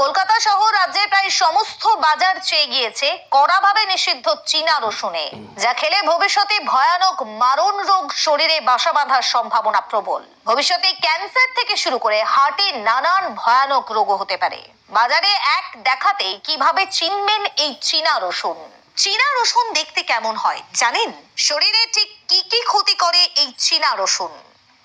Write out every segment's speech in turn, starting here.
কলকাতা সহ রাজ্যের প্রায় সমস্ত বাজার চেয়ে গিয়েছে কড়াভাবে নিষিদ্ধ চীনা রসুনে, যা খেলে ভবিষ্যতে ভয়ানক মারণ রোগ শরীরে বাসা বাঁধার সম্ভাবনা প্রবল। ভবিষ্যতে ক্যান্সার থেকে শুরু করে হার্টে নানান ভয়ানক রোগও হতে পারে। বাজারে এক দেখাতেই কীভাবে চিনবেন এই চীনা রসুন? চীনা রসুন দেখতে কেমন হয়, জানেন? শরীরে ঠিক কি কি ক্ষতি করে এই চীনা রসুন?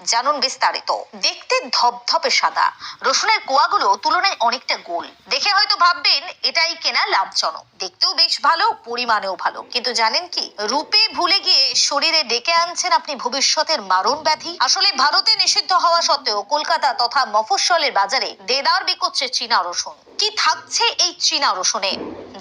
জানুন বিস্তারিত। দেখতে ধপধপে সাদা। রসুনের কোয়াগুলো তুলনায় অনেকটা গোল। দেখে হয়তো ভাববেন, এটাই কেনা লাভজনক। দেখতেও বেশ ভালো, পরিমাণেও ভালো। কিন্তু জানেন কি? রূপে ভুলে গিয়ে শরীরে ডেকে আনছেন আপনি ভবিষ্যতের মারণ ব্যাধি। আসলে ভারতে নিষিদ্ধ হওয়া সত্ত্বেও কলকাতা তথা মফস্বলের বাজারে দেদার বিকোচ্ছে চীনা রসুন। কি থাকছে এই চীনা রসুনে?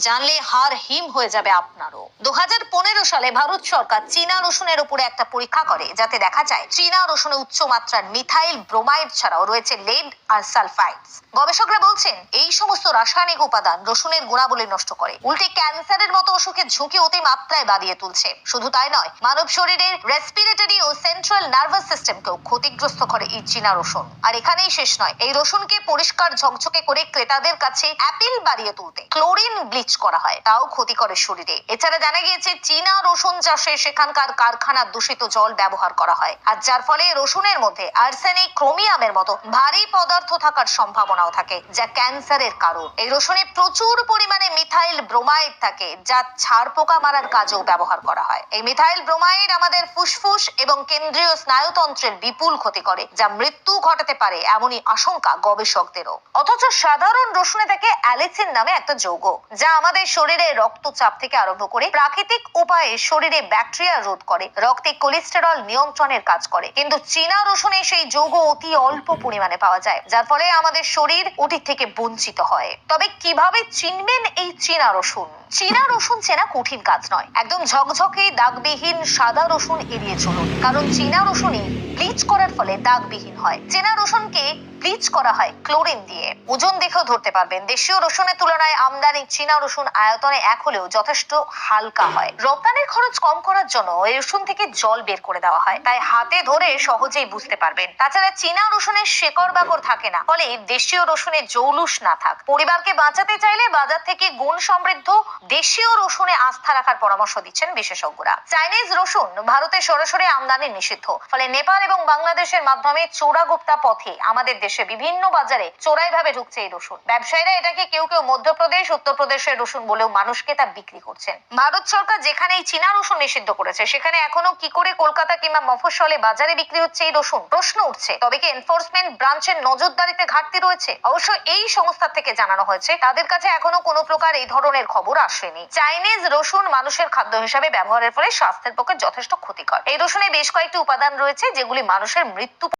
জানলে হার হিম হয়ে যাবে আপনারও। দু হাজার পনেরো সালে ভারত সরকার চীনা রসুনের উপরে একটা পরীক্ষা করে, যাতে দেখা যায় চীনা রসুনে উচ্চ মাত্রার মিথাইল ব্রোমাইড ছাড়াও রয়েছে লেড আর সালফাইডস। গবেষকরা বলছেন, এই সমস্ত রাসায়নিক উপাদান রসুনের গুণাবলী নষ্ট করে, উল্টে ক্যান্সারের মতো অসুখের ঝুঁকি অতি মাত্রায় বাড়িয়ে তুলছে। শুধু তাই নয়, মানব শরীরের রেসপিরেটরি ও সেন্ট্রাল নার্ভাস সিস্টেমকেও ক্ষতিগ্রস্ত করে এই চীনা রসুন। আর এখানেই শেষ নয়, এই রসুনকে পরিষ্কার ঝকঝকে করে ক্রেতাদের কাছে অ্যাপিল বাড়িয়ে তুলতে। ক্লোরিন ব্লিচ করা হয়, তাও ক্ষতি করে শরীরে। এছাড়া জানা গিয়েছে, চীনা রসুন চাষে সেখানকার কারখানার দূষিত জল ব্যবহার করা হয়। আর যার ফলে রসুনের মধ্যে আর্সেনিক ক্রোমিয়ামের মতো ভারী পদার্থ থাকার সম্ভাবনাও থাকে, যা ক্যান্সারের কারণ। এই রসুনে প্রচুর পরিমাণে মিথাইল ব্রোমাইড থাকে, যা ছাড় পোকা মারার কাজেও ব্যবহার করা হয়। এই মিথাইল ব্রোমাইড আমাদের ফুসফুস এবং কেন্দ্রীয় স্নায়ুতন্ত্রের বিপুল ক্ষতি করে, যা মৃত্যু ঘটাতে পারে এমনই আশঙ্কা গবেষকদেরও। অথচ সাধারণ রসুনে থাকে অ্যালিসিন নামে একটা যৌগ, যা আমাদের শরীরে রক্তচাপ থেকে আরম্ভ করে প্রাকৃতিক উপায়ে শরীরে ব্যাকটেরিয়া রোধ করে। রক্তে কোলেস্টেরল নিয়ন্ত্রণের কাজ করে। কিন্তু চীনা রসুনে সেই যৌগ অতি অল্প পরিমাণে পাওয়া যায়, যার ফলে আমাদের শরীর ওটির থেকে বঞ্চিত হয়। তবে কীভাবে চিনবেন এই চীনা রসুন? চীনা রসুন চেনা কঠিন কাজ নয়। একদম ঝকঝকে, দাগবিহীন, সাদা রসুন এড়িয়ে চলুন। কারণ চীনা রসুনই ব্লিচ করার ফলে দাগবিহীন হয়। চেনা রসুনকে ব্লিচ করা হয় ক্লোরিন দিয়ে। ওজন দেখেও ধরতে পারবেন। দেশীয় রসুনের তুলনায় আমদানি চীনা রসুন আয়তনে এক হলেও যথেষ্ট হালকা হয়। রপ্তানির খরচ কম করার জন্য এই রসুন থেকে জল বের করে দেওয়া হয়। তাই হাতে ধরে সহজেই বুঝতে পারবেন। তাছাড়া চীনা রসুনের শেকড় বাকড় থাকে না। ফলে দেশীয় রসুনে জৌলুস না থাক। পরিবারকে বাঁচাতে চাইলে বাজার থেকে গুণ সমৃদ্ধ দেশীয় রসুনে আস্থা রাখার পরামর্শ দিচ্ছেন বিশেষজ্ঞরা। চাইনিজ রসুন ভারতে সরাসরি আমদানি নিষিদ্ধ। ফলে নেপাল এবং বাংলাদেশের মাধ্যমে চোরাগুপ্তা পথে আমাদের দেশে বিভিন্ন বাজারে চোরাই ভাবে ঢুকছে এই রসুন। ব্যবসায়ীরা এটাকে কেউ কেউ মধ্যপ্রদেশ, উত্তরপ্রদেশের রসুন বলেও মানুষকে তা বিক্রি করছেন। ভারত সরকার যেখানে এই চীনা রসুন নিষিদ্ধ করেছে, সেখানে এখনও কি করে কলকাতা কিংবা মফস্বলে বাজারে বিক্রি হচ্ছে এই রসুন? প্রশ্ন উঠছে। তবে কি এনফোর্সমেন্ট ব্রাঞ্চের নজরদারিতে ঘাটতি রয়েছে? অবশ্য এই সংস্থা থেকে জানানো হয়েছে, তাদের কাছে এখনও কোনো প্রকার এই ধরনের খবর আসেনি। চাইনিজ রসুন মানুষের খাদ্য হিসাবে ব্যবহারের ফলে স্বাস্থ্যের পক্ষে যথেষ্ট ক্ষতিকর। এই রসুনে বেশ কয়েকটি উপাদান রয়েছে, যেগুলি মানুষের মৃত্যু